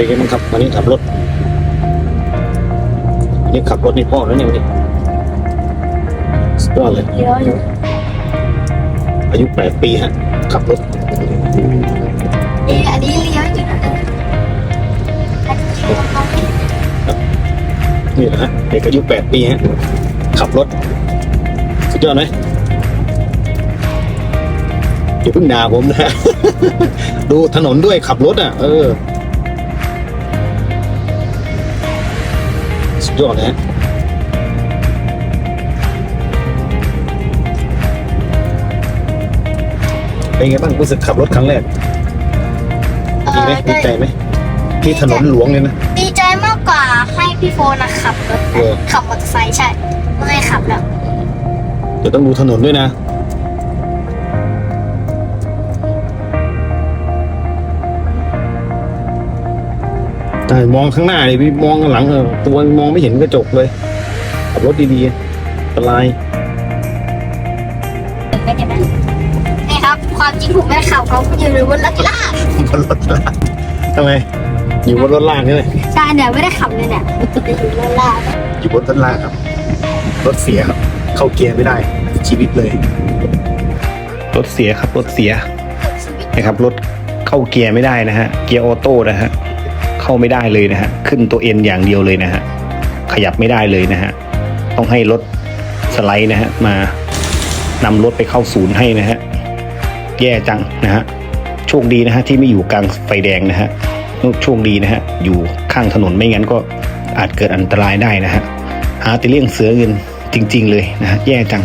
เป็นไงบ้างครับวันนี้ขับรถนี่ขับรถนี่พ่อแล้วเนี่ยวันนี้สุดยอดเลยเยอะอยู่อายุแปดปีฮะขับรถนี่อันนี้เลี้ยวอยู่นะนี่นะฮะเด็กอายุแปดปีฮะขับรถสุดยอดไหมอย่าเพิ่งด่าผมนะ ดูถนนด้วยขับรถอะ เออ ยอดนะฮะเป็นไงบ้างรู้สึกขับรถครั้งแรกเอดีไหมอดีใจไหมที่ถนนหลวงเลยนะ ดีใจมากกว่าให้พี่โฟนนะขับรถเออ ขับมอเตอร์ไซค์ใช่ไม่ให้ขับแล้ว เดี๋ยวต้องดูถนนด้วยนะ แต่มองข้างหน้าดิพี่มองข้างหลังเออตัวมองไม่เห็นกระจกเลยขับรถดีๆอันตรายไม่ได้ไหมนี่ครับ ความจริงผมไม่ได้ขับเขาอยู่บนรถลากบนรถลากทำไมอยู่บนรถลากนี่เลยใช่เนี่ยไม่ได้ขับเลยเนี่ยอยู่บนรถลากอยู่บนรถลากครับ รถเสียครับ เข้าเกียร์ไม่ได้ ชีวิตเลย รถเสียครับรถเสียนะครับรถเข้าเกียร์ไม่ได้นะฮะ เกียร์ออโต้นะฮะ เข้าไม่ได้เลยนะฮะขึ้นตัวเอ็นอย่างเดียวเลยนะฮะขยับไม่ได้เลยนะฮะต้องให้รถสไลด์นะฮะมานำรถไปเข้าศูนย์ให้นะฮะแย่จังนะฮะโชคดีนะฮะที่ไม่อยู่กลางไฟแดงนะฮะโชคดีนะฮะอยู่ข้างถนนไม่งั้นก็อาจเกิดอันตรายได้นะฮะหาแต่เลี่ยงเสือเงินจริง ๆ เลยนะฮะแย่จัง